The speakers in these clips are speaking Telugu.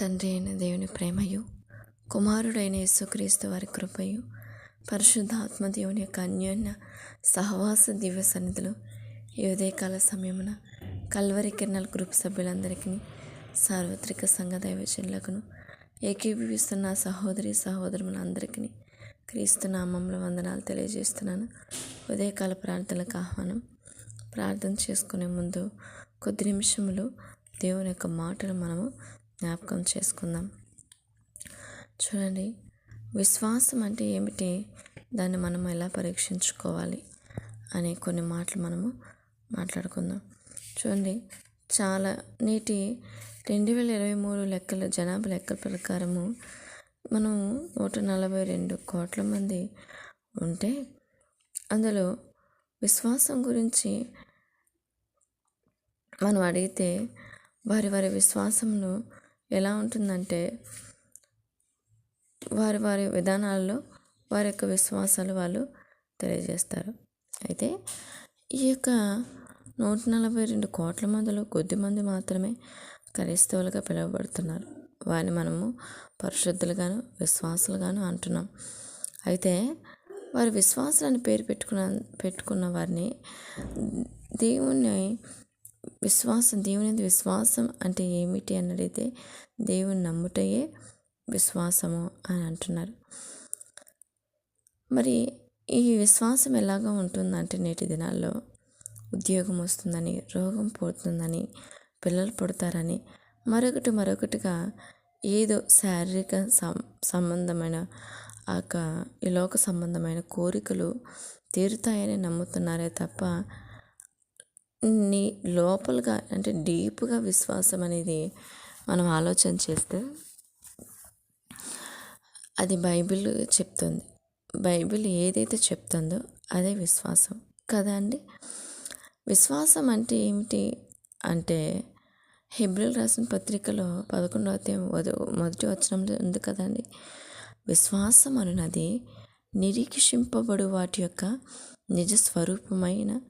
తండ్రి అయిన దేవుని ప్రేమయు కుమారుడైన యేసుక్రీస్తు వారి కృపయు పరిశుద్ధాత్మ దేవుని యొక్క అన్యోన్య సహవాస దివ్య సన్నిధిలో ఈ ఉదయకాల సమయమున కల్వరి కిరణాల గ్రూప్ సభ్యులందరికీ సార్వత్రిక సంఘ దైవచనులకును ఏకీభవిస్తున్న సహోదరి సహోదరులందరికీ క్రీస్తు నామంలో వందనాలు తెలియజేస్తున్నాను. ఉదయకాల ప్రార్థనలకు ఆహ్వానం ప్రార్థన చేసుకునే ముందు కొద్ది నిమిషములు దేవుని యొక్క మాటలు మనము జ్ఞాపకం చేసుకుందాం. చూడండి. విశ్వాసం అంటే ఏమిటి? దాన్ని మనం ఎలా పరీక్షించుకోవాలి? అనే కొన్ని మాటలు మనము మాట్లాడుకుందాం. చూడండి. చాలా నేటి రెండు వేల ఇరవై మూడు లెక్కల జనాభా లెక్కల ప్రకారము మనం నూట నలభై రెండు కోట్ల మంది ఉంటే అందులో విశ్వాసం గురించి మనం అడిగితే వారి వారి విశ్వాసంలో ఎలా ఉంటుందంటే వారి వారి విధానాల్లో వారి యొక్క విశ్వాసాలు వాళ్ళు తెలియజేస్తారు. అయితే ఈ యొక్క నూట నలభై రెండు కోట్ల మందిలో కొద్దిమంది మాత్రమే క్రైస్తవులుగా పిలువబడుతున్నారు. వారిని మనము పరిశుద్ధులుగాను విశ్వాసులుగాను అంటున్నాం. అయితే వారి విశ్వాసాలని పేరు పెట్టుకున్న పెట్టుకున్న వారిని దేవుణ్ణి విశ్వాసం దేవుని విశ్వాసం అంటే ఏమిటి అని అడిగితే దేవుని నమ్ముటయే విశ్వాసము అని అంటున్నారు. మరి ఈ విశ్వాసం ఎలాగా ఉంటుందంటే నేటి దినాల్లో ఉద్యోగం వస్తుందని రోగం పోతుందని పిల్లలు పుడతారని మరొకటి మరొకటిగా ఏదో శారీరక సంబంధమైన ఆ ఈ లోక సంబంధమైన కోరికలు తీరుతాయని నమ్ముతున్నారే తప్ప నీ లోపలగా అంటే డీప్గా విశ్వాసం అనేది మనం ఆలోచన చేస్తే అది బైబిల్ చెప్తుంది. బైబిల్ ఏదైతే చెప్తుందో అదే విశ్వాసం. కదా అండి? విశ్వాసం అంటే ఏమిటి అంటే హిబ్రిల్ రాసిన పత్రికలో పదకొండవ అధ్యాయం మొదటి వచనంలో ఉంది కదండి విశ్వాసం అనున్నది నిరీక్షింపబడు వాటి యొక్క నిజ స్వరూపమైన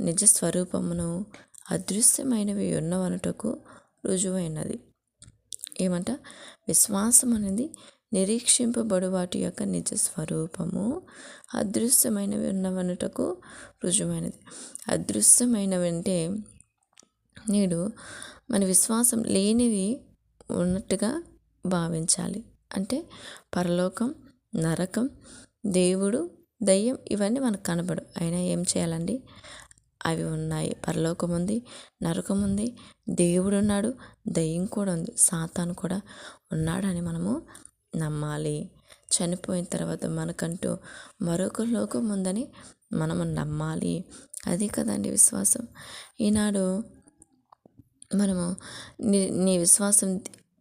నిజ స్వరూపమును అదృశ్యమైనవి ఉన్నవనటకు రుజువైనది. ఏమంట? విశ్వాసం అనేది నిరీక్షింపబడు వాటి యొక్క నిజ స్వరూపము అదృశ్యమైనవి ఉన్నవనుటకు రుజువైనది. అదృశ్యమైనవి అంటే నేడు మన విశ్వాసం లేనివి ఉన్నట్టుగా భావించాలి. అంటే పరలోకం నరకం దేవుడు దయ్యం ఇవన్నీ మనకు కనబడు అయినా ఏం చేయాలండి? అవి ఉన్నాయి. పరలోకం ఉంది నరకం ఉంది దేవుడు ఉన్నాడు దయ్యం కూడా ఉంది సాతాను కూడా ఉన్నాడని మనము నమ్మాలి. చనిపోయిన తర్వాత మనకంటూ మరొక లోకం ఉందని మనము నమ్మాలి. అది కదండి విశ్వాసం. ఈనాడు మనము నీ నీ విశ్వాసం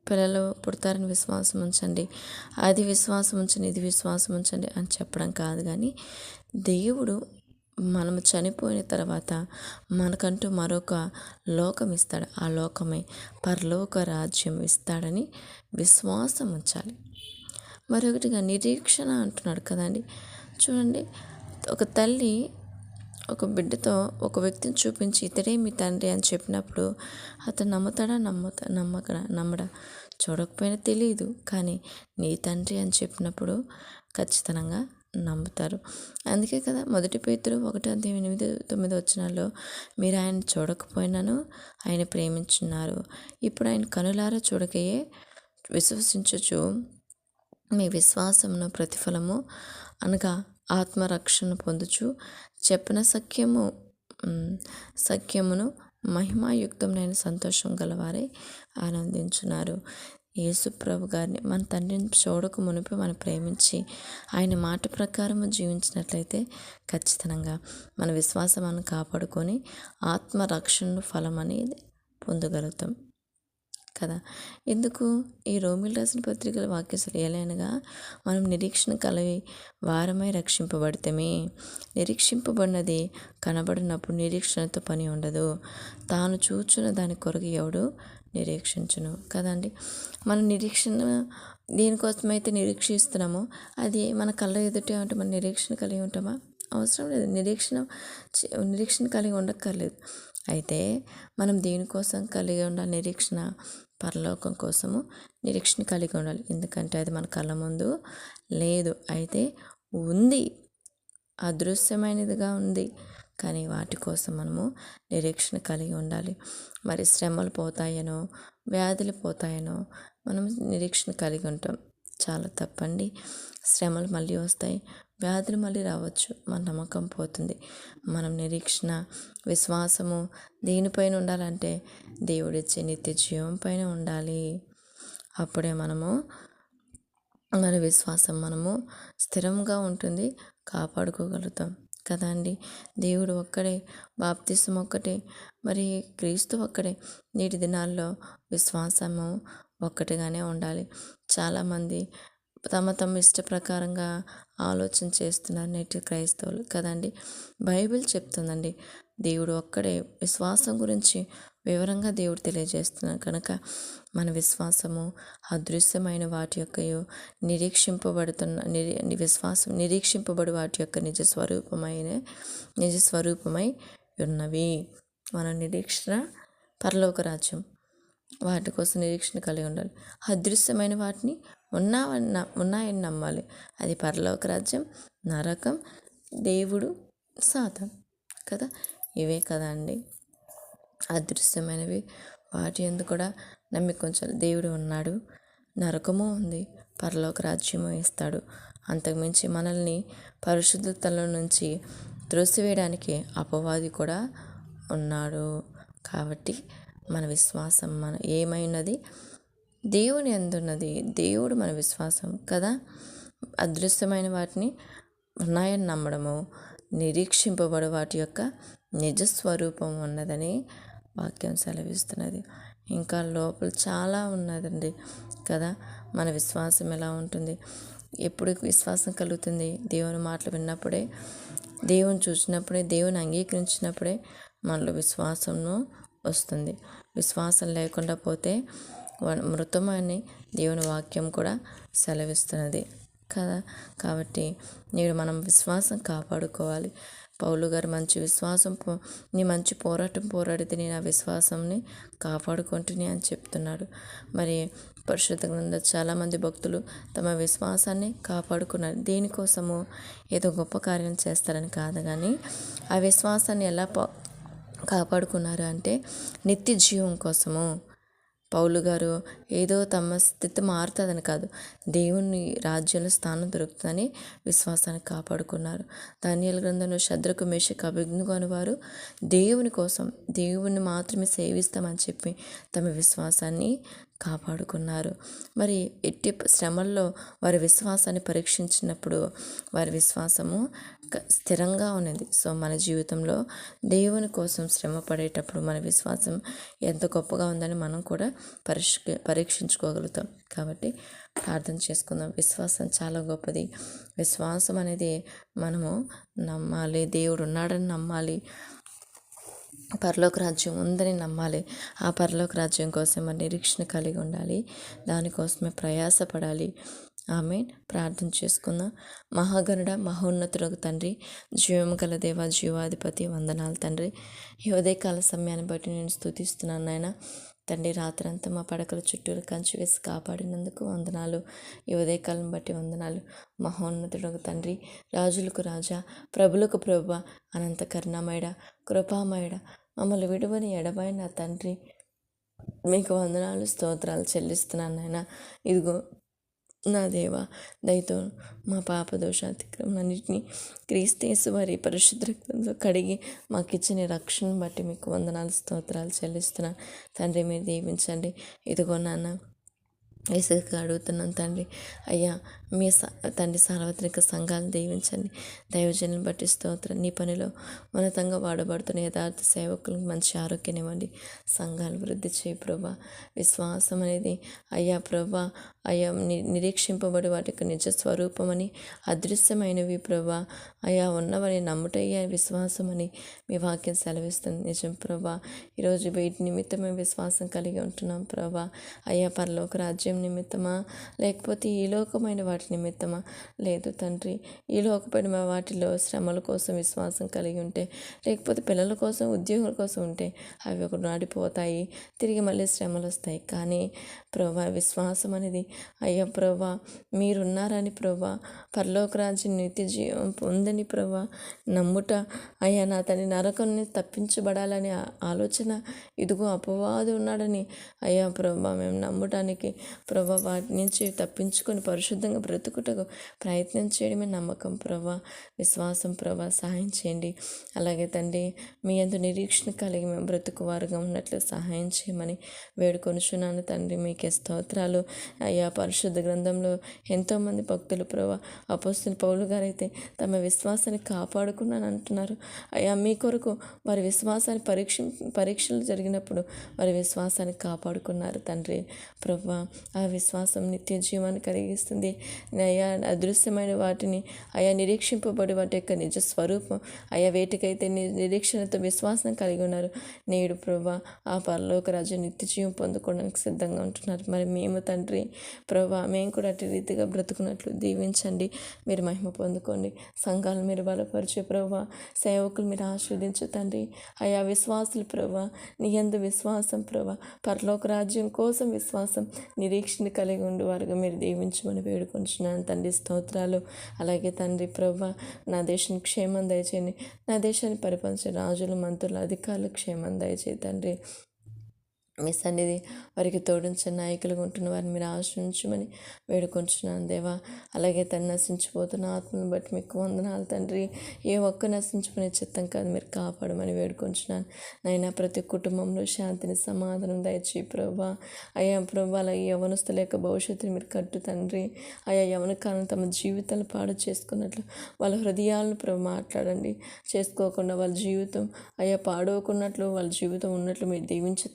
పిల్లలు పుడతారని విశ్వాసం ఉంచండి. అది విశ్వాసం ఉంచండి ఇది విశ్వాసం ఉంచండి అని చెప్పడం కాదు కానీ దేవుడు మనము చనిపోయిన తర్వాత మనకంటూ మరొక లోకం ఇస్తాడు. ఆ లోకమే పరలోక రాజ్యం ఇస్తాడని విశ్వాసం ఉంచాలి. మరొకటిగా నిరీక్షణ అంటున్నాడు కదండి. చూడండి ఒక తల్లి ఒక బిడ్డతో ఒక వ్యక్తిని చూపించి ఇతడే మీ తండ్రి అని చెప్పినప్పుడు అతను నమ్ముతాడా? నమ్ముతా నమ్మకడా? నమ్మడా? చూడకపోయినా తెలియదు కానీ నీ తండ్రి అని చెప్పినప్పుడు ఖచ్చితంగా నమ్ముతారు. అందుకే కదా మొదటి పేతురు ఒకటి అధ్యాయం ఎనిమిది తొమ్మిది వచ్చినాల్లో మీరు ఆయన చూడకపోయినాను ఆయన ప్రేమించున్నారు. ఇప్పుడు ఆయన కనులారా చూడకయే విశ్వసించచ్చు మీ విశ్వాసమును ప్రతిఫలము అనగా ఆత్మరక్షణ పొందుచు చెప్పిన సఖ్యము సఖ్యమును మహిమాయుక్తమైన సంతోషం గలవారే ఆనందించున్నారు. యేసుప్రభు గారిని మన తండ్రిని చూడక మునిపి మనం ప్రేమించి ఆయన మాట ప్రకారం జీవించినట్లయితే ఖచ్చితంగా మన విశ్వాసాన్ని కాపాడుకొని ఆత్మరక్షణ ఫలం అనేది పొందగలుగుతాం కదా. ఎందుకు ఈ రోమిల్ రాసిన పత్రికల వాక్యసులు ఏలైనగా మనం నిరీక్షణ కలవి వారమై రక్షింపబడితేమే. నిరీక్షింపబడినది కనబడినప్పుడు నిరీక్షణతో పని ఉండదు. తాను చూచున్న దాని కొరకు ఎవడు నిరీక్షించును. కదండి? మన నిరీక్షణ దేనికోసమైతే నిరీక్షిస్తున్నామో అది మన కళ్ళ ఎదుటే ఉంటే మన నిరీక్షణ కలిగి ఉంటామా? అవసరం లేదు. నిరీక్షణ నిరీక్షణ కలిగి ఉండక్కర్లేదు. అయితే మనం దేనికోసం కలిగి ఉండాలి? నిరీక్షణ పరలోకం కోసము నిరీక్షణ కలిగి ఉండాలి. ఎందుకంటే అది మన కళ్ళ ముందు లేదు. అయితే ఉంది. అదృశ్యమైనదిగా ఉంది. కానీ వాటి కోసం మనము నిరీక్షణ కలిగి ఉండాలి. మరి శ్రమలు పోతాయనో వ్యాధులు పోతాయనో మనం నిరీక్షణ కలిగి ఉంటాం. చాలా తప్పండి. శ్రమలు మళ్ళీ వస్తాయి. వ్యాధులు మళ్ళీ రావచ్చు. మన నమ్మకం పోతుంది. మనం నిరీక్షణ విశ్వాసము దేనిపైన ఉండాలంటే దేవుడిచ్చే నిత్య జీవం పైన ఉండాలి. అప్పుడే మనము మన విశ్వాసం మనము స్థిరంగా ఉంటుంది. కాపాడుకోగలుగుతాం. కదా అండి దేవుడు ఒక్కడే బాప్తిసం ఒక్కటే మరి క్రీస్తు ఒక్కడే. నేటి దినాల్లో విశ్వాసము ఒక్కటిగానే ఉండాలి. చాలామంది తమ తమ ఇష్ట ప్రకారంగా ఆలోచన చేస్తున్నారు నేటి క్రైస్తవులు కదండి. బైబిల్ చెప్తుందండి దేవుడు ఒక్కడే విశ్వాసం గురించి వివరంగా దేవుడు తెలియజేస్తున్నారు కనుక మన విశ్వాసము అదృశ్యమైన వాటి యొక్క నిరీక్షింపబడుతున్న నిరీ విశ్వాసం నిరీక్షింపబడి వాటి యొక్క నిజ స్వరూపమైన నిజ స్వరూపమై ఉన్నవి. మన నిరీక్షణ పరలోక రాజ్యం. వాటి కోసం నిరీక్షణ కలిగి ఉండాలి. అదృశ్యమైన వాటిని ఉన్నావన్న ఉన్నాయని నమ్మాలి. అది పరలోక రాజ్యం నరకం దేవుడు సాతం కదా? ఇవే కదా అండి. అదృశ్యమైనవి. వాటి ఎందు కూడా కొంచెం దేవుడు ఉన్నాడు. నరకము ఉంది. పరలోక రాజ్యము ఇస్తాడు. అంతకుమించి మనల్ని పరిశుద్ధతల నుంచి త్రోసివేయడానికి అపవాది కూడా ఉన్నాడు. కాబట్టి మన విశ్వాసం మన ఏమైనది? దేవుని ఎందున్నది? దేవుడు మన విశ్వాసం కదా? అదృశ్యమైన వాటిని ఉన్నాయని నమ్మడము. నిరీక్షింపబడు వాటి యొక్క నిజస్వరూపం ఉన్నదని వాక్యం సెలవిస్తున్నది. ఇంకా లోపల చాలా ఉన్నదండి కదా. మన విశ్వాసం ఎలా ఉంటుంది? ఎప్పుడు విశ్వాసం కలుగుతుంది? దేవుని మాటలు విన్నప్పుడే దేవుని చూసినప్పుడే దేవుని అంగీకరించినప్పుడే మనలో విశ్వాసము వస్తుంది. విశ్వాసం లేకుండా పోతే మృతమని దేవుని వాక్యం కూడా సెలవిస్తున్నది కదా. కాబట్టి నేడు మనం విశ్వాసం కాపాడుకోవాలి. పౌలు గారు మంచి విశ్వాసం నీ మంచి పోరాటం పోరాడితే నేను ఆ విశ్వాసంని కాపాడుకుంటుని అని చెప్తున్నాడు. మరి పరిశుద్ధ గ్రంథ చాలామంది భక్తులు తమ విశ్వాసాన్ని కాపాడుకున్నారు. దేనికోసము ఏదో గొప్ప కార్యం చేస్తారని కాదు కానీ ఆ విశ్వాసాన్ని ఎలా కాపాడుకున్నారు అంటే నిత్య జీవం కోసము. పౌలు గారు ఏదో తమ స్థితి మారుతుందని కాదు. దేవుని రాజ్యంలో స్థానం దొరుకుతుందని విశ్వాసాన్ని కాపాడుకున్నారు. ధాన్యాల గ్రంథంలో శద్రకు మేషకు అభిజ్ఞు వారు దేవుని కోసం దేవుని మాత్రమే సేవిస్తామని చెప్పి తమ విశ్వాసాన్ని కాపాడుకున్నారు. మరి ఎట్టి శ్రమల్లో వారి విశ్వాసాన్ని పరీక్షించినప్పుడు వారి విశ్వాసము స్థిరంగా ఉన్నది. సో మన జీవితంలో దేవుని కోసం శ్రమ పడేటప్పుడు మన విశ్వాసం ఎంత గొప్పగా ఉందని మనం కూడా పరిష్ పరీక్షించుకోగలుగుతాం. కాబట్టి ప్రార్థన చేసుకుందాం. విశ్వాసం చాలా గొప్పది. విశ్వాసం అనేది మనము నమ్మాలి. దేవుడు ఉన్నాడని నమ్మాలి. పరలోక రాజ్యం ఉందని నమ్మాలి. ఆ పరలోక రాజ్యం కోసం మన నిరీక్షణ కలిగి ఉండాలి. దానికోసమే ప్రయాసపడాలి. ఆమె ప్రార్థన చేసుకుందాం. మహాగణుడ మహోన్నతుడు తండ్రి జీవం గల దేవ జీవాధిపతి వందనాలు తండ్రి. ఈ ఉదయకాల సమయాన్ని బట్టి నేను స్థుతిస్తున్నాను నాయన. తండ్రి రాత్రంతా మా పడకల చుట్టూరు కంచి వేసి కాపాడినందుకు వందనాలు. ఈ ఉదయకాలం బట్టి వందనాలు. మహోన్నతుడు తండ్రి రాజులకు రాజా ప్రభులకు ప్రభు అనంత కరుణామయడ కృపామయడ మమ్మల్ని విడువని ఎడబైన తండ్రి. మీకు వందనాలు స్తోత్రాలు చెల్లిస్తున్నాను నాయన. ఇదిగో నా దేవ దయతో మా పాప దోషాతిక్రమన్నింటినీ క్రీస్తేసు వారి పరిశుద్ధ రక్తంతో కడిగి మాకు ఇచ్చిన రక్షణ బట్టి మీకు వందనాలు స్తోత్రాలు చెల్లిస్తున్నాను తండ్రి మీరు దీవించండి. ఇదిగో నాన్న వేసవిగా అడుగుతున్నాను తండ్రి అయ్యా మీ తండ్రి సార్వత్రిక సంఘాలను దీవించండి. దైవజనులను బట్టి స్తోత్రం. నీ పనిలో ఉన్నతంగా వాడబడుతున్న యథార్థ సేవకులకు మంచి ఆరోగ్యం ఇవ్వండి. సంఘాలు వృద్ధి చేయి ప్రభా. విశ్వాసం అనేది అయ్యా ప్రభా అయ్యా నిరీక్షింపబడి వాటి యొక్క నిజ స్వరూపమని అదృశ్యమైనవి ప్రభా. అయ్యా ఉన్నవని నమ్ముటయ్యా విశ్వాసం అని మీ వాక్యం సెలవిస్తుంది. నిజం ప్రభా. ఈరోజు వీటి నిమిత్తమే విశ్వాసం కలిగి ఉంటున్నాం ప్రభా. అయ్యా పరలోక రాజ్యం సౌకర్యం నిమిత్తమా? లేకపోతే ఈ లోకమైన వాటి నిమిత్తమా? లేదు తండ్రి ఈ లోకపడిన వాటిలో శ్రమల కోసం విశ్వాసం కలిగి ఉంటే లేకపోతే పిల్లల కోసం ఉద్యోగుల కోసం ఉంటే అవి ఒక నాడిపోతాయి. తిరిగి మళ్ళీ శ్రమలు వస్తాయి. కానీ ప్రభా విశ్వాసం అనేది అయ్యా ప్రభా మీరున్నారని ప్రభా పరలోక రాజ్యం నిత్య జీవం పొందని ప్రభా నమ్ముట అయ్యా నా తన నరకం తప్పించబడాలని ఆలోచన ఇదిగో అపవాదు ఉన్నాడని అయ్యా ప్రభా మేము నమ్మటానికి ప్రభా వాటి నుంచి తప్పించుకొని పరిశుద్ధంగా బ్రతుకుటకు ప్రయత్నం చేయడమే నమ్మకం ప్రభా విశ్వాసం ప్రభా సహాయం చేయండి. అలాగే తండ్రి మీ అందు నిరీక్షణ కలిగి మేము బ్రతుకు వారుగా ఉన్నట్లు సహాయం చేయమని వేడుకొనుచున్నాను తండ్రి. మీకే స్తోత్రాలు. అయ్యా పరిశుద్ధ గ్రంథంలో ఎంతోమంది భక్తులు ప్రభా అపోస్తుల పౌలు గారైతే తమ విశ్వాసాన్ని కాపాడుకున్నాను అంటున్నారు. అయ్యా మీ కొరకు వారి విశ్వాసాన్ని పరీక్ష పరీక్షలు జరిగినప్పుడు వారి విశ్వాసాన్ని కాపాడుకున్నారు తండ్రి. ప్రభా ఆ విశ్వాసం నిత్య జీవాన్ని కలిగిస్తుంది. అయా అదృశ్యమైన వాటిని అయా నిరీక్షింపబడి వాటి యొక్క నిజ స్వరూపం అయా వేటికైతే నిరీక్షణతో విశ్వాసం కలిగి ఉన్నారు. నేడు ప్రభా ఆ పరలోక రాజు నిత్య జీవం పొందుకోవడానికి సిద్ధంగా ఉంటున్నారు. మరి మేము తండ్రి ప్రభా మేము కూడా అటు రీతిగా బ్రతుకున్నట్లు దీవించండి. మీరు మహిమ పొందుకోండి. సంఘాలు మీరు బలపరిచే ప్రభా సేవకులు మీరు ఆస్వాదించు తండ్రి. అయా విశ్వాసులు ప్రభా నీ ఎందు విశ్వాసం ప్రభా పరలోక రాజ్యం కోసం విశ్వాసం నిరీక్షణ కలిగి ఉండేవారుగా. మీరు దీవించమని వేడుకుంటున్నాను తండ్రి స్తోత్రాలు. అలాగే తండ్రి ప్రభ నా దేశం క్షేమం దయచేయండి. నా దేశాన్ని పరిపాలించే రాజులు మంత్రులు అధికారులు క్షేమం దయచేయి తండ్రి. మీ సన్నిధి వారికి తోడించిన నాయకులుగా ఉంటున్న వారిని మీరు ఆశ్రయించమని వేడుకొంచున్నాను దేవా. అలాగే తను నశించిపోతున్న ఆత్మను బట్టి మీకు వందనాలు తండ్రి. ఏ ఒక్క నశించుకునే చిత్తం కాదు మీరు కాపాడమని వేడుకొంచున్నాను. నైనా ప్రతి కుటుంబంలో శాంతిని సమాధానం దయచి ప్రభా. అయ్యా ప్రభా అలాగే యవనస్తుల యొక్క భవిష్యత్తుని మీరు కట్టు తండ్రి. అయ్యా యవన కాలం తమ జీవితాలు పాడు చేసుకున్నట్లు వాళ్ళ హృదయాలను ప్రభు మాట్లాడండి. చేసుకోకుండా వాళ్ళ జీవితం అయ్యా పాడవకున్నట్లు వాళ్ళ జీవితం ఉన్నట్లు మీరు దీవించి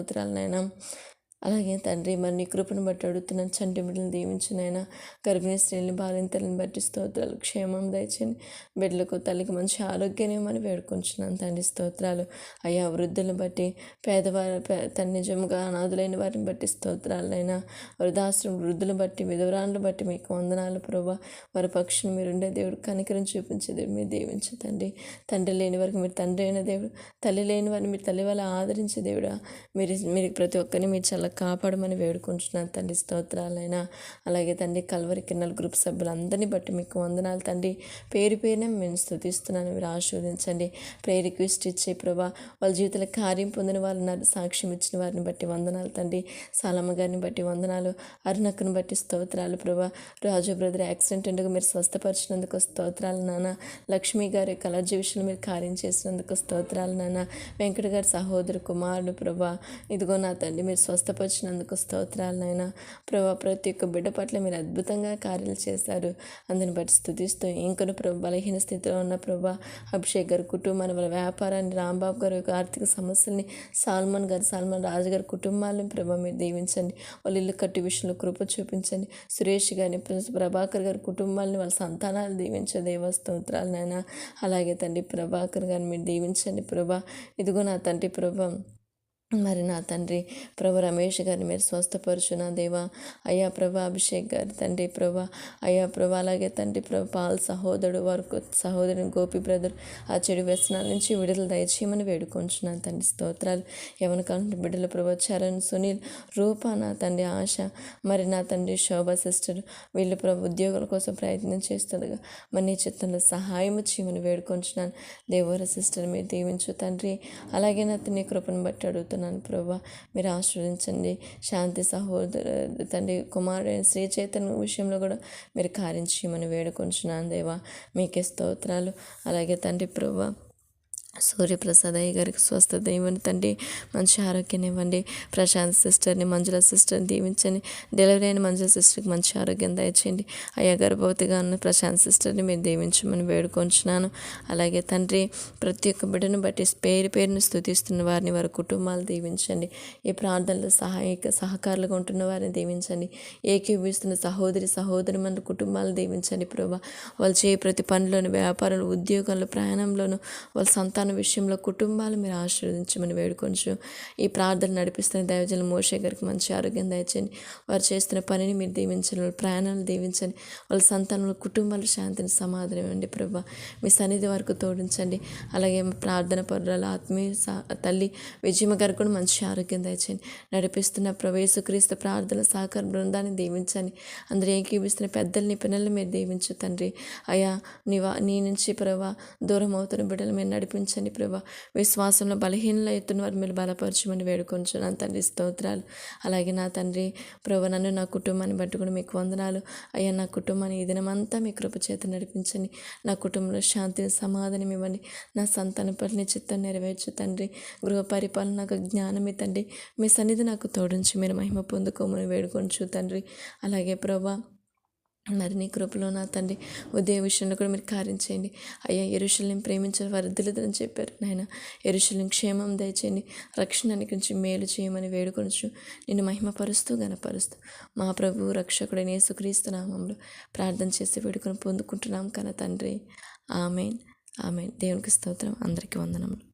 తండ్రి స్తోత్రాలనైనా అలాగే తండ్రి మరి నీ కృపను బట్టి అడుగుతున్నాను చంటి బిడ్డలను దీవించినైనా గర్భిణీ స్త్రీలను బాలింతలను బట్టి స్తోత్రాలు. క్షేమం దయచండి బిడ్డలకు తల్లికి మంచి ఆరోగ్యం ఇవ్వమని వేడుకుంటున్నాను తండ్రి. స్తోత్రాలు. అయ్యా వృద్ధులను బట్టి పేదవారి పే- తన నిజంగా అనాథులైన వారిని బట్టి స్తోత్రాలైనా వృద్ధాశ్రమం వృద్ధులను బట్టి విధవరాలను బట్టి మీకు వందనాలు ప్రభా. వారి పక్షులు మీరు ఉండే దేవుడు కనికరం చూపించే దేవుడు మీరు దీవించే తండ్రి. తండ్రి లేని వారికి మీరు తండ్రి అయిన దేవుడు తల్లి లేని వారిని మీరు తల్లి వల్ల ఆదరించే దేవుడా. మీరు మీరు ప్రతి ఒక్కరిని మీరు చల్ల కాపాడమని వేడుకుంటున్నాను తండ్రి స్తోత్రాలైనా. అలాగే తండ్రి కల్వరి కిన్నెల గ్రూప్ సభ్యులందరినీ బట్టి మీకు వందనాలు తండ్రి. పేరు పేరునే మేము స్థుతిస్తున్నాను మీరు ఆశీర్వదించండి. ప్రేయర్ రిక్వెస్ట్ ఇచ్చే ప్రభా వాళ్ళ జీవితంలో కార్యం పొందిన వాళ్ళు ఉన్నారు సాక్ష్యం ఇచ్చిన వారిని బట్టి వందనాలు తండ్రి. సాలమ్మ గారిని బట్టి వందనాలు అరుణక్కను బట్టి స్తోత్రాలు ప్రభా. రాజు బ్రదర్ యాక్సిడెంట్ ఉండగా మీరు స్వస్థపరిచినందుకు స్తోత్రాలు నాన్న లక్ష్మి గారి కలర్జీ విషయంలో మీరు కార్యం చేసినందుకు స్తోత్రాలు నాన్న వెంకట గారి సహోదరు కుమారుడు ప్రభా ఇదిగో నా తండ్రి మీరు స్వస్థ స్తోత్రాలు నాయన ప్రభా ప్రతి ఒక్క బిడ్డ పట్ల మీరు అద్భుతంగా కార్యాలు చేశారు. అందుని బట్టి స్థుతిస్తూ ఇంకొన ప్రభు బలహీన స్థితిలో ఉన్న ప్రభా అభిషేక్ గారి కుటుంబాన్ని వాళ్ళ వ్యాపారాన్ని రాంబాబు గారి యొక్క ఆర్థిక సమస్యల్ని సాల్మాన్ గారు సాల్మాన్ రాజు గారి కుటుంబాలను ప్రభా మీరు దీవించండి. వాళ్ళ ఇల్లు కట్టి విషయంలో కృప చూపించండి. సురేష్ గారిని ప్రభాకర్ గారి కుటుంబాలని వాళ్ళ సంతానాలు దీవించే దేవ స్తోత్రాలనైనా. అలాగే తండ్రి ప్రభాకర్ గారిని మీరు దీవించండి ప్రభా. ఇదిగో నా తండ్రి ప్రభా మరి నా తండ్రి ప్రభు రమేష్ గారిని మీరు స్వస్థపరచు నా దేవా. అయ్యా ప్రభా అభిషేక్ గారి తండ్రి ప్రభా. అయ్యా ప్రభా అలాగే తండ్రి ప్రభా పాల్ సహోదరుడు వారి సహోదరుని గోపి బ్రదర్ ఆ చెడు వ్యసనాల నుంచి విడుదల దయచేయమని వేడుకొంచున్నాను తండ్రి. స్తోత్రాలు. ఎవరి కాలంలో బిడ్డల ప్రభా చరణ్ సునీల్ రూప నా తండ్రి ఆశ మరి నా తండ్రి శోభా సిస్టర్ వీళ్ళు ప్రభు ఉద్యోగుల కోసం ప్రయత్నం చేస్తుండగా మరి నీ చిత్తంలో సహాయం చేయమని వేడుకొంచున్నాను. దేవర సిస్టర్ మీరు దీవించు తండ్రి. అలాగే నా నీ కృపను బట్టి అడుగుతున్నాను. ప్రభా. మీరు ఆశ్రవదించండి. శాంతి సహోదర తండ్రి కుమారుడైన శ్రీ చైతన్య విషయంలో కూడా మీరు కారించి మనం వేడుకొంచున్నాను దేవా. మీకే స్తోత్రాలు. అలాగే తండ్రి ప్రభా సూర్యప్రసాద్ అయ్య గారికి స్వస్థత ఇవ్వండి తండ్రి మంచి ఆరోగ్యాన్ని ఇవ్వండి ప్రశాంత్ సిస్టర్ని మంజుల సిస్టర్ని దీవించండి. డెలివరీ అయిన మంజుల సిస్టర్కి మంచి ఆరోగ్యం దయచేయండి. అయ్యా గర్భవతిగా ఉన్న ప్రశాంత్ సిస్టర్ని మీరు దీవించమని వేడుకొంచున్నాను. అలాగే తండ్రి ప్రతి ఒక్క బిడ్డను బట్టి పేరు పేరును స్థుతిస్తున్న వారిని వారి కుటుంబాలు దీవించండి. ఈ ప్రార్థనలో సహాయక సహకారులుగా ఉంటున్న వారిని దీవించండి. ఏకీభవిస్తున్న సహోదరి సహోదరి మన కుటుంబాలు దీవించండి ప్రభా. వాళ్ళు చేయ ప్రతి పనిలోను వ్యాపారంలో ఉద్యోగంలో ప్రయాణంలోను వాళ్ళ సంతానం సంతాన విషయంలో కుటుంబాలు మీరు ఆశీర్వదించమని వేడుకొంచు. ఈ ప్రార్థన నడిపిస్తున్న దైవజన మోషే గారికి మంచి ఆరోగ్యం దయచేయండి. వారు చేస్తున్న పనిని మీరు దీవించండి. వాళ్ళ ప్రయాణాలు దీవించండి. వాళ్ళ సంతానంలో కుటుంబాల శాంతిని సమాధానం ఇవ్వండి ప్రభా. మీ సన్నిధి వరకు తోడించండి. అలాగే ప్రార్థన పరుల ఆత్మీయ తల్లి విజయమ్మ గారు కూడా మంచి ఆరోగ్యం దయచేయండి. నడిపిస్తున్న ప్రవేశక్రీస్తు ప్రార్థన సహకార బృందాన్ని దీవించండి. అందరూ ఏకీభిస్తున్న పెద్దల్ని పిల్లల్ని మీరు దీవించు తండ్రి. అయా నీవా నీ నుంచి ప్రభా దూరం అవుతున్న బిడ్డలు మీరు నడిపించు నడిపించండి ప్రభా. విశ్వాసంలో బలహీనలు ఎత్తున్న వారు మీరు బలపరచమని వేడుకొంచు నా తండ్రి స్తోత్రాలు. అలాగే నా తండ్రి ప్రభ నన్ను నా కుటుంబాన్ని బట్టి కూడా మీకు వందనాలు. అయ్యా నా కుటుంబాన్ని ఈ దినమంతా మీ కృప చేత నడిపించండి. నా కుటుంబంలో శాంతిని సమాధానం ఇవ్వండి. నా సంతాన పట్ల చిత్తం నెరవేర్చు తండ్రి. గృహ పరిపాలన నాకు జ్ఞానం తండ్రి. మీ సన్నిధి నాకు తోడించి మీరు మహిమ పొందుకోమని వేడుకొంచు తండ్రి. అలాగే ప్రభా మరి నీ కృపలో నా తండ్రి ఉదయ విషయంలో కూడా మీరు కార్యం చేయండి. అయ్యా ఎరుషుల్ని ప్రేమించిన వారు దిలదని చెప్పారు. నాయన ఎరుషుల్ని క్షేమం దయచేయండి. రక్షణ గురించి మేలు చేయమని వేడుకొనచ్చు నిన్ను మహిమపరుస్తూ గనపరుస్తూ మా ప్రభు రక్షకుడైన యేసుక్రీస్తు నామంలో ప్రార్థన చేసి వేడుకొని పొందుకుంటున్నాం కన తండ్రి. ఆమెన్. ఆమెన్. దేవునికి స్తోత్రం. అందరికీ వందనములు.